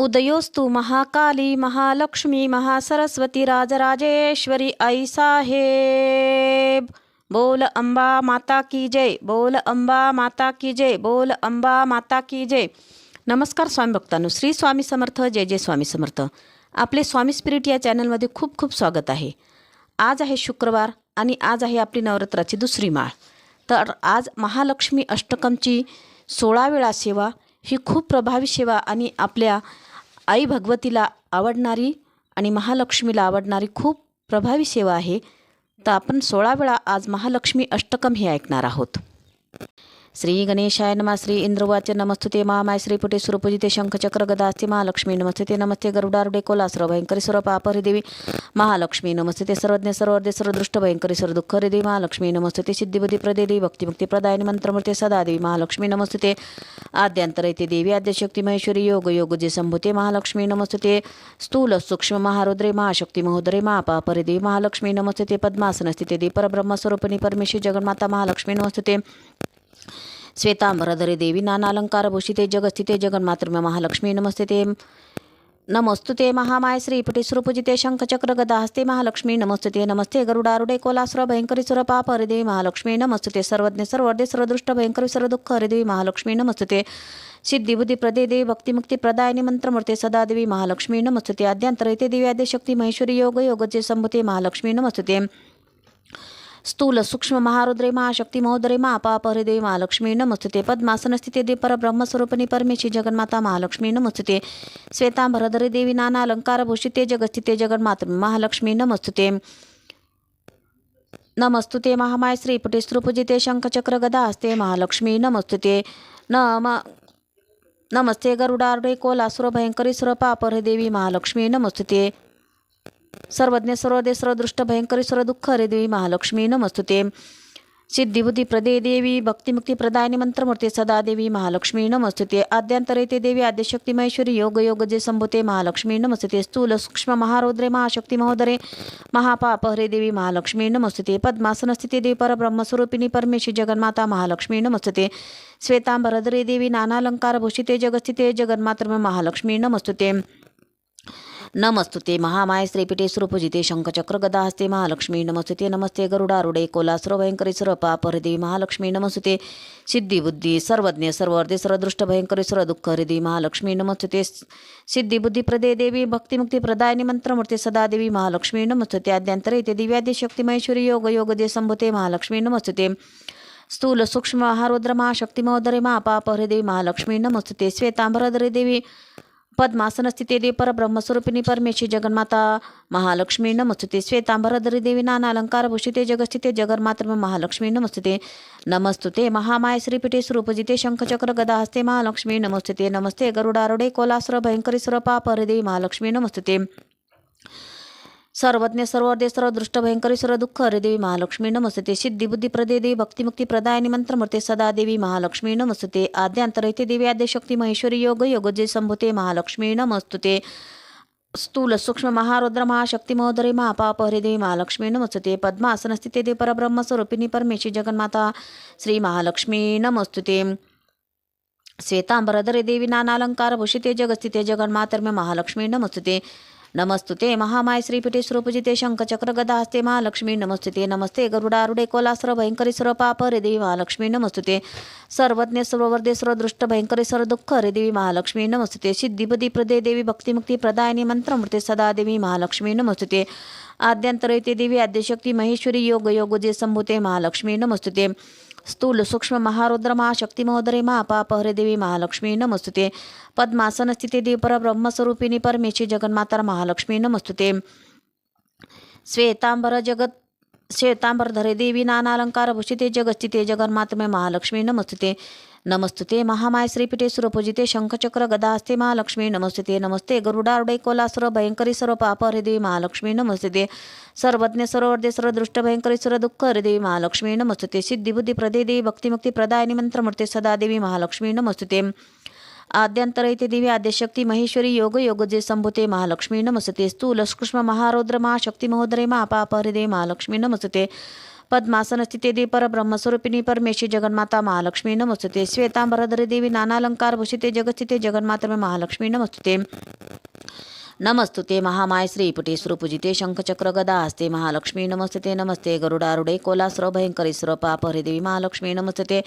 उदयोस्तु महाकाली महालक्ष्मी महासरस्वती राजराजेश्वरी आई साहेब। बोल अंबा माता की जय। बोल अंबा माता की जय। बोल अंबा माता की जय। नमस्कार स्वामी भक्तांनो श्री स्वामी समर्थ जय जय स्वामी समर्थ. आपले स्वामी स्पिरिट या चॅनलमध्ये खूप खूप स्वागत आहे. आज आहे शुक्रवार आणि आज आहे आपली नवरात्राची दुसरी माळ. तर आज महालक्ष्मी अष्टकमची सोळा वेळा सेवा ही खूप प्रभावी सेवा आणि आपल्या आई भगवतीला आवडणारी आणि महालक्ष्मीला आवडणारी खूप प्रभावी सेवा आहे. तर आपण सोळा वेळा आज महालक्ष्मी अष्टकम हे ऐकणार आहोत. श्री गणेशाय नमा श्री इंद्रवाच्य नमस्तुते महामाय श्री पुटे सुरपूजिते शंखचक्र गदास्ते महालक्ष्मी नमस्ते नमस्ते गरुडारुडे कोलासुर भयंकरी सर्व पापरी देवी महालक्ष्मी नमस्ते सर्वज्ञ सर्वदे सर्वदृष्ट भयंकरी सर्व दुःख देवी महालक्ष्मी नमस्ते सिद्धिबुद्धी प्रदेवी भक्तिमुक्ती प्रदायनी मंत्रमूर्ती सदा देवी महालक्ष्मी नमस्ते आद्यांतरयते देवी आद्यशक्ती महेश्वरी योग योग जे संभूते महालक्ष्मी नमस्ते स्थूल सूक्ष्म महारुद्रे महाशक्ती महोदरे महापापरे देवी महालक्ष्मी नमस्ते पद्मासनस्थिते देवी परब्रह्मस्वरूपिणी परमेश्वरी जगन्माता महालक्ष्मी नमस्ते श्वेतांबरधरे देवी नानालंकारभूषिते जगस्थिते जगन्मातृम्य महालक्ष्मी नमस्ते ते नमस्तुते महामाय श्रीपटी सुरपूजिते शंखचक्र गदा हस्ते महालक्ष्मी नमस्तुते नमस्ते गरुडारुडे कोलासुर भयंकरी सुर पाप हरिदेवी महालक्ष्मी नमस्तुते सर्वज्ञ सर्वदे सर्वदृष्ट भयंकरी सर्वदुःख हरिदेवी महालक्ष्मी नमस्तुते सिद्धिबुद्धी प्रदे देवी भक्तिमुक्ती प्रदायनी मंत्रमूर्ते सदा देवी महालक्ष्मी नमस्तुते आद्यांतरयते देवी आद्यशक्ती महेश्वरी योग योगचे संभूते महालक्ष्मी नमस्तुते स्थूल सूक्ष्म महारुद्रे महाशक्ती महोदरे महापाप हरिदेवी महालक्ष्मी नमस्तुते. पद्मासन स्थिते दे परब्रह्मस्वरूपिणी परमेशी जगन्माता महालक्ष्मी नमस्तुते. श्वेतांबरधरे देवी नाना अलंकार भूषिते जगस्थिते जगन्मात महालक्ष्मी नमस्तुते. नमस्तुते महामाय श्रीपटे स्त्रुपूजिते शंखचक्र गदा हस्ते महालक्ष्मी नमस्तुते. नम नमस्ते गरुडारुडे कोलासुर भयंकरी सुर पापर देवी महालक्ष्मी नमस्तुते. सर्वज्ञ सर्वदे सर्वदृष्ट भयंकरी सर्वदुःख हरे देवी महालक्ष्मी नमस्तुते सिद्धिबुद्धी प्रदे देवी भक्तिमुक्ती प्रदायनी मंत्रमूर्ती सदा देवी महालक्ष्मी नमस्तुते आद्यांतरेते देवी आद्यशक्ती महेश्वरी योग योग जे संभूते महालक्ष्मी नमस्तुते स्थूल सूक्ष्म महारौद्रे महाशक्ती महोदरे महापाप हरे देवी महालक्ष्मी नमस्तुते पद्मासन स्थिती देवी परब्रह्मस्वरूपिणी परमेशी जगन्माता महालक्ष्मी नमस्तुते श्वेतांबरद्रे देवी नानालंकार भूषिते जगस्थिते जगन्मात्र महालक्ष्मी नमस्तुते नमस्तुते महामाय श्रीपीठे सुरपूजिते शंखचक्र गदा हस्ते महालक्ष्मी नमस्तुते नमस्ते गरुडारुडे कोलासुर भयंकरी सुर हृदय महालक्ष्मी नमस्तुते। सिद्धिबुद्धी सर्वज्ञ सर्वर्धे सर्वदृष्ट भयंकरी सुर दुःख हृदय महालक्ष्मी नमस्तुते। सिद्धिबुद्धी प्रदे देवी भक्तिमुक्ती प्रदायनी मंत्रमूर्ती सदा देवी महालक्ष्मी नमस्तुते। आद्यांतरे ते दिव्यादे शक्ती महेश्वरी योग योग दे संभुते महालक्ष्मी नमस्तुते। स्थूल सूक्ष्म महारुद्र महाशक्ती महोदरे महापाप हृदय महालक्ष्मी नमस्तुते। श्वेतांबरदरे देवी पद्मासन स्थिते देवी परब्रह्मस्वरूपिणी परमेशी जगन्माता महालक्ष्मी नमस्तुते. श्वेतांबरधरी देवी नाना अलंकार भूषिते जगस्थिते जगन्मात्र महालक्ष्मी नमस्तुते. नमस्तुते महामाय श्रीपीठे सुरूपजिते शंखचक्र गदा हस्ते महालक्ष्मी नमस्तुते. नमस्ते गरुडारुडे कोलासुर भयंकरी सुर पाप हृदेवी महालक्ष्मी सर्वज्ञ सर्वदे सर्वदृष्ट भयंकरी सर्व दुःख हरिदेवी महालक्ष्मी नमस्ते. सिद्धिबुद्धी प्रदे देवी भक्तिमुक्ती प्रदायनी मंत्रमूर्ते सदा देवी महालक्ष्मी नमस्ते. आद्यांतरहिते देवी आद्यशक्ती महेश्वरी योग योग जे संभूते महालक्ष्मी नमस्तुते. स्थूल सूक्ष्म महारुद्र महाशक्ती महोदरे महापाप हरिदेवी महालक्ष्मी नमस्तुते. पद्मासन स्थिते देवी परब्रह्म स्वरूपिणी परमेशी जगन्माता श्री महालक्ष्मी नमस्तुते. श्वेतांबरधरे देवी नानालंकार भूषिते जगस्थिते जगन्मातर्म्य महालक्ष्मी नमस्तुते. नमस्तुते महामाय श्रीपीठे स्वरूपजिते शंखचक्र गदा हस्ते महालक्ष्मी नमस्तुते नमस्ते गरुडारुडे कोलासुर भयंकरी सर्व पाप हरे देवी महालक्ष्मी नमस्तुते. सर्वज्ञ सर्ववर्दे सर्वदृष्ट भयंकरी सर्व दुःख रे देवी महालक्ष्मी नमस्तुते. सिद्धिपदी प्रदे देवी भक्तिमुक्ती प्रदायनी मंत्रमूर्ते सदा देवी महालक्ष्मी नमस्तुते. आद्यांतरयते देवी आद्यशक्ती महेश्वरी योग योग जे संभूते महालक्ष्मी नमस्तुते स्थूल सूक्ष्म महारुद्र महाशक्ती महोदरे महापाप हरे देवी महालक्ष्मी नमस्तुते पद्मासन स्थिते देवी परब्रह्मस्वरूपिणी परमेशी जगन्माता महालक्ष्मी नमस्तुते श्वेतांबर जगत श्वेतांबरधरे देवी नानालंकार भूषिते जगस्थिते जगन्मात्मे महालक्ष्मी नमस्ते नमस्तुते महामाय श्रीपीठे सुरपूजिते शंखचक्र गदा हस्ते महालक्ष्मी नमस्ते नमस्ते. गरुडारुडे कोलासुर भयंकरी सर्व पाप हरिदेवी महालक्ष्मी नमस्ते सर्वज्ञ सर्ववर्धे सर्वदृष्ट भयंकरी सर्व दुःख हरिदेवी महालक्ष्मी नमस्ते सिद्धिबुद्धी प्रदे देवी भक्तिमुक्ती प्रदायनी मंत्रमूर्ते सदा देवी महालक्ष्मी नमस्ते आद्यांतरयते देवी आद्यशक्ती महेश्वरी योग योग जे संभूते महालक्ष्मी नमस्ते स्थूल सूक्ष्म महारौद्र महाशक्ती महोदरे महापाप हरिदेवी महालक्ष्मी नमस्ते पद्मासन स्थिते देवी परब्रह्मस्वरूपिणी परमेशी जगन्माता महालक्ष्मी नमस्तुते श्वेतांबरधरे देवी नानालंकार भूषिते जगस्थिते जगन्माता महालक्ष्मी नमस्तुते नमस्तुते महामाय श्रीपुटे सुरपूजिते शंखचक्र गदा हस्ते महालक्ष्मी नमस्ते नमस्ते गरुडारुडे कोलासुर भयंकरेश्वर पाप हरिदेवी महालक्ष्मी नमस्ते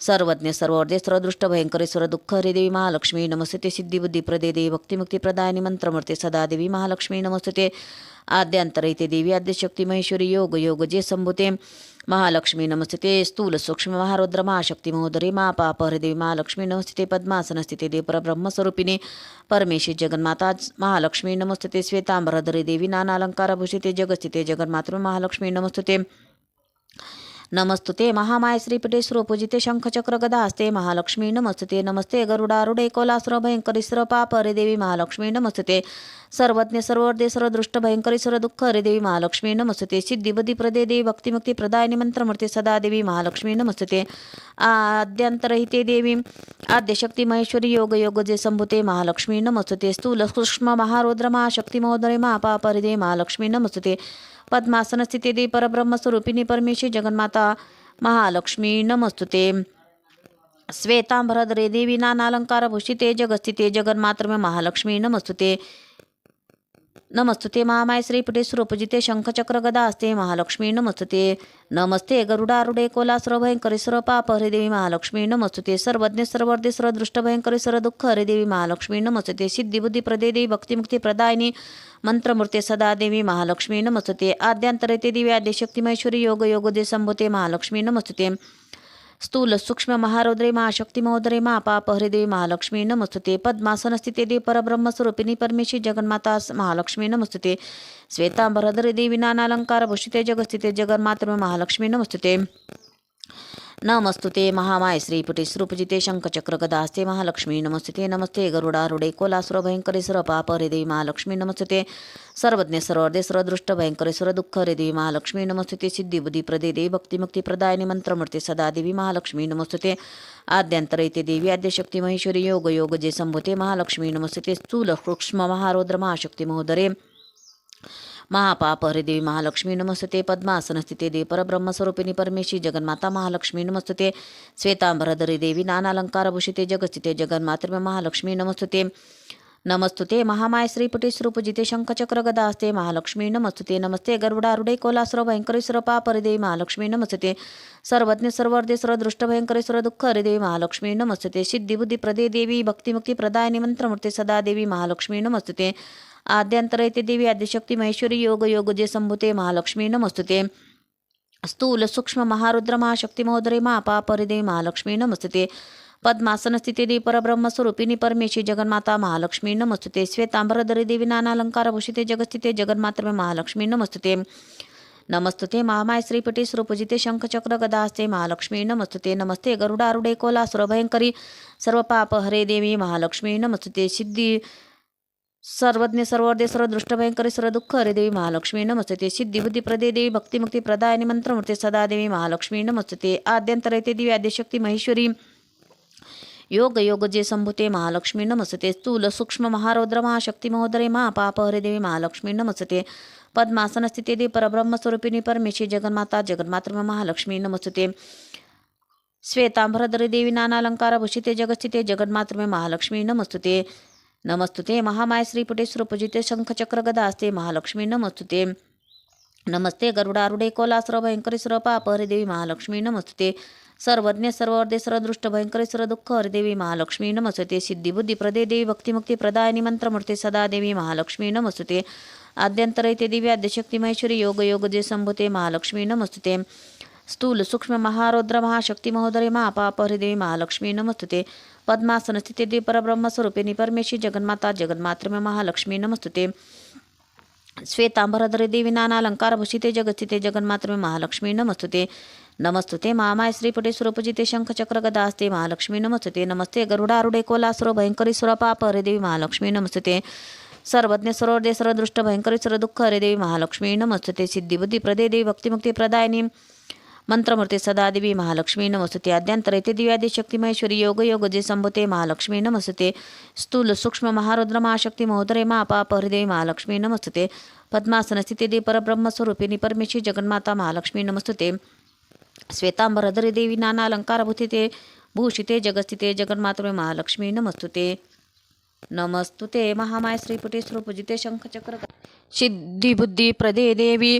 सर्वज्ञ सर्ववर्धे दृष्ट भयंकरेश्वर दुःख हरिदेवी महालक्ष्मी नमस्ते सिद्धिबुद्धी प्रदे देवी भक्तिमुक्ती प्रदायनी मंत्रमूर्ते सदा देवी महालक्ष्मी नमस्ते आद्यांतर इथे देवी आद्यशक्ती महेश्वरी योग योग जे संभुते महालक्ष्मी नमस्ते स्थूल सूक्ष्म महारुद्र महाशक्ती महोदरी महापाप हरिदेवी महालक्ष्मी नमस्ते पद्मासन स्थिते देव परब्रह्मस्वरूपिणी परमेशी जगन्माता महालक्ष्मी नमस्ते श्वेतांबरधरी देवी नानालंकार भूषिते जगस्थिते जगन्मातृ महालक्ष्मी नमस्ते नमस्तुते महामाय श्रीपटे पूजिते शंखचक्र गदा हस्ते महालक्ष्मी नमस्ते नमस्ते गरुडारुडे कोलासुर भयंकरीसुर पाप हरिदेवी महालक्ष्मी नमस्तुते। सर्वज्ञ सर्ववर्धे सर्वदृष्ट भयंकरीसुर दुःख हरे देवी महालक्ष्मी नमस्तुते। सिद्धिबुद्धी प्रदे देवी भक्तिमुक्ती प्रदायनी मंत्रमूर्ती सदा देवी महालक्ष्मी नमस्तुते। आद्यांतरहिते देवी आद्यशक्ती महेश्वरी योग योग जे संभुते महालक्ष्मी नमस्तुते। स्थूल सूक्ष्म महारुद्र महाशक्ती महोदय महापाप महालक्ष्मी नमस्तुते। पद्मासन स्थिती देवी परब्रह्मस्वरूपिणी परमेशी जगन्माता महालक्ष्मी नमस्तुते। श्वेतांबरधरे देवी नानालंकार भूषिते जगस्थिते जगन्मातृमे महालक्ष्मी नमस्तुते। नमस्तुते महामाय श्रीपटे सुरपूजिते शंखचक्र गदा असते महालक्ष्मी नमस्तुते। नमस्ते गरुडारुडे भयंकरी सर्व पाप हरिदेवी महालक्ष्मी नमस्तुते। सर्वज्ञ सर्वर्धे सर्वदृष्ट सर्व दुःख हरे देवी महालक्ष्मी नमस्तुते। सिद्धिबुद्धी प्रदे देवी भक्तिमुक्ती प्रदायिनी मंत्रमूर्ते सदा देवी महालक्ष्मी नमस्तुते। आद्यांतरे ते दिव्या आद्यशक्ती महेश्वरी योग योगदे संभुते महालक्ष्मी नमस्तुते। स्थूल सूक्ष्म महारौद्रे महाशक्ती महोदरे महापाप हृदय महालक्ष्मी नमस्तुते। पद्मासनस्थिते देवी परब्रह्मस्वरूपिणी परमेशी जगन्माता महालक्ष्मी नमस्तुते। श्वेतांबरहृदय देवी नानालंकार भूषिते जगस्थिते जगन्मातृ महालक्ष्मी नमस्तुते। नमस्तुते महामाय श्रीपुटे श्रुपजिते शंखचक्र गदास्ते महालक्ष्मी नमस्ते नमस्ते गरुडारुडे कोलासुर भयंकरेश्वर पाप हरे देवी महालक्ष्मी नमस्ते सर्वज्ञ सर्वदे सर्वदृष्ट भयंकरेश्वर दुःख हरे देवी महालक्ष्मी नमस्ते सिद्धिबुद्धी प्रदे देवी भक्तिमुक्ती प्रदायनी मंत्रमूर्ती सदा देवी महालक्ष्मी नमस्ते आद्यांतर इथे देवी आद्यशक्ती महेश्वरी योग योग जे संभूते महालक्ष्मी नमस्ते स्थूल सूक्ष्म महारौद्र महाशक्ती महोदरे। महापाप हरिदेवी महालक्ष्मी नमस्ते पद्मासन स्थिते देवी परब्रह्मस्वरूपिणी परमेशी जगन्माता महालक्ष्मी नमस्ते श्वेतांबरधरी देवी नानालंकार भूषिते जगस्थिते जगन्मातृ महालक्ष्मी नमस्ते नमस्तुते महामाय श्रीपटे श्रूपजिते शंखचक्र गदा असते महालक्ष्मी नमस्तुते नमस्ते गरुडारुडे कोलासुर भयंकरेश्वर पाप हरिदेवी महालक्ष्मी नमस्ते सर्वज्ञ सर्वर्धे सर्वदृष्ट भयंकरेश्वर दुःख हरिदेवी महालक्ष्मी नमस्ते सिद्धिबुद्धी प्रदे देवी भक्तिमुक्ती प्रदायनी मंत्रमूर्ती सदा देवी महालक्ष्मी नमस्ते आद्यांतर येते देवी आदिशक्ती महेश्वरी योग योग जे संभुते महालक्ष्मी नमस्तुते स्थूल सूक्ष्म महारुद्र महाशक्ती महोदरे महापाप हरिदेवी महालक्ष्मी नमस्ते पद्मासन स्थिते देवी परब्रह्मस्वरूपिणी परमेशी जगन्माता महालक्ष्मी नमस्तुते श्वेतांबरधरी देवी नानालंकार भूषिते जगस्थिते जगन्मात्र महालक्ष्मी नमस्तुते नमस्तुते महामाय श्रीपटी सुरपूजिते शंखचक्र गदास्ते महालक्ष्मी नमस्तुते नमस्ते गरुडारुडे कोलासुर भयंकरी सर्व पाप हरे देवी महालक्ष्मी नमस्तुते सिद्धी सर्वज्ञ सर्वदे सर्वदृष्ट भयंकरी सर्व दुःख हरे देवी महालक्ष्मी नमस्ते सिद्धिबुद्धी प्रदे देवी भक्तिमुक्ती आणि मंत्रमूर्ती सदा देवी महालक्ष्मी नमस्ते आद्यंतर येते देवी आद्यशक्ती महेश्वरी योग योग जे संभूते महालक्ष्मी नमस्ते स्थूल सूक्ष्म महारौद्र महाशक्ती महोदरे महापाप हरे देवी महालक्ष्मी नमस्ते पद्मासन स्थिती देवी परब्रह्मस्वरूपिणी परमेशी जगन्माता जगन्मात्र महालक्ष्मी नमस्ते श्वेतांबरधरी देवी नानालंकार भूषिते जगस्थिते जगन्मात्र महालक्ष्मी नमस्ते नमस्तुते महामाय श्रीपुटे सुरपूजिते शंखचक्र गदा असते महालक्ष्मी नमस्तुते. नमस्ते गरुडारुडे कोलासुर भयंकरेश्वर पाप हरिदेवी महालक्ष्मी नमस्ते सर्वज्ञ सर्ववर्धे सर्वदृष्ट भयंकरेश्वर दुःख हरिदेवी महालक्ष्मी नमस्ते सिद्धिबुद्धी प्रदे देवी भक्तिमुक्ती प्रदायनी मंत्रमूर्ती सदा देवी महालक्ष्मी नमस्ते आद्यंतरैते आद्यशक्ती महेश्वरी योग योग जे संभुते महालक्ष्मी नमस्ते स्थूल सूक्ष्म महारौद्र महाशक्ती महोदय महापाप हरे महालक्ष्मी नमस्तुते। पद्मासन स्थिती देवी परब्रह्मस्वरूपिणी परमेशी जगन्माता जगन्मात्र महालक्ष्मी नमस्तुते। श्वेतांबरधरे देवी नानालंकार भूषिते जगस्थिते जगन्मात्र महालक्ष्मी नमस्तुते। नमस्तुते मामाय श्रीपटे सुरपूजिते शंखचक्र गदा असते महालक्ष्मी नमस्ते नमस्ते गरुडारुडे कोलासुर भयंकरी सुरपाप हरिदेवी महालक्ष्मी नमस्तुते। सर्वज्ञ सर्वदे सर्वदृष्ट भयंकरी सर्व दुःख हरिदेवी महालक्ष्मी नमस्तुते। सिद्धिबुद्धी प्रदे देवी भक्तिमुक्ती प्रदायनी। मंत्रमूर्ती सदादेवी महालक्ष्मी नमस्तुते अद्यांतर येते दिव्यादी शक्ती योग योग जे संभते महालक्ष्मी नमस्तुते स्थूल सूक्ष्म महारुद्र महाशक्ती महोदरे महापाप हरिदेवी महालक्ष्मी नमस्तुते पद्मासन स्थिती परब्रह्म परमेश्वरी जगन्माता महालक्ष्मी नमस्तुते श्वेतांबरधरी देवी नाना अलंकारभूतिते भूषिते जगस्थिते जगन्मातृ महालक्ष्मी नमस्तुते नमस्तुते महामाय श्रीपुटे स्वरूपजिते शंखचक्र सिद्धिबुद्धी प्रदे देवी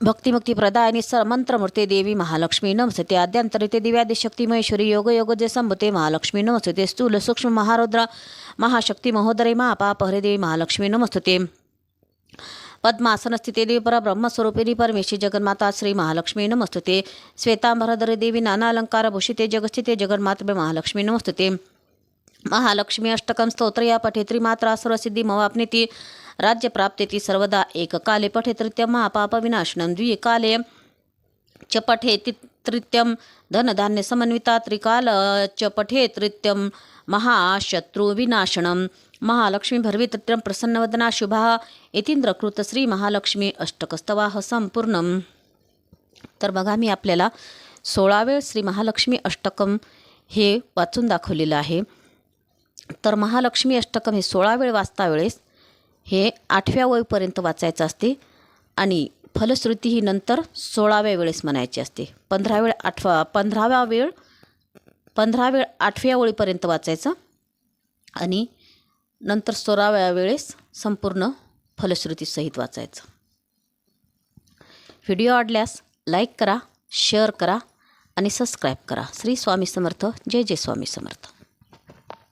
भक्तिमुक्ती प्रदायनी स मंत्रमूर्ते देवी महालक्ष्मी नमस्ते आद्यांतरिते दिव्यादी शक्ती महेश्वरी योग योग जे संभते महालक्ष्मी नमस्ते स्थूल सूक्ष्म महारुद्र महाशक्ती महोदरे महापाप हरिदेवी महालक्ष्मी नमस्ते पद्मासन स्थिते देवी परब्रह्मस्वरूपिणी परमेश्वरी जगन्माता श्री महालक्ष्मी नमस्तुते श्वेतांबरधरे देवी नाना अलंकार भूषिते जगस्थिते जगन्मातृ महालक्ष्मी नमस्तुते महालक्ष्मी अष्टकं स्तोत्र या पठेत्रिमात्रा सर्वसिद्धी मवाप्नेति राज्यप्राप्तेति सर्वदा एककाले तृतीय महापापविनाशनं द्विकाले च पठेति तृत्यं धनधान्यसमन्विता त्रिकाल। च पठेतृत्यं महाशत्रुविनाशनं महालक्ष्मी भर्वितृत्यं प्रसन्नवदना शुभा। यतींद्रकृत श्री महालक्ष्मी अष्टकस्तवाह संपूर्णम। तर बघा मी आपल्याला सोळा वेळ श्री महालक्ष्मी अष्टकम हे वाचून दाखवलेलं आहे. तर महालक्ष्मी अष्टकम हे सोळा वेळ वाचता वेळेस हे आठव्या वयपर्यंत वाचायचं असते आणि फलश्रुती ही नंतर सोळाव्या वेळेस म्हणायची असते. पंधरा वेळ आठवा पंधराव्या वेळ पंधरा वेळ आठव्या ओळीपर्यंत वाचायचं आणि नंतर सोळाव्या वेळेस संपूर्ण फलश्रुतीसहित वाचायचं. व्हिडिओ आवडल्यास लाईक करा शेअर करा आणि सबस्क्राईब करा. श्री स्वामी समर्थ. जय जय स्वामी समर्थ.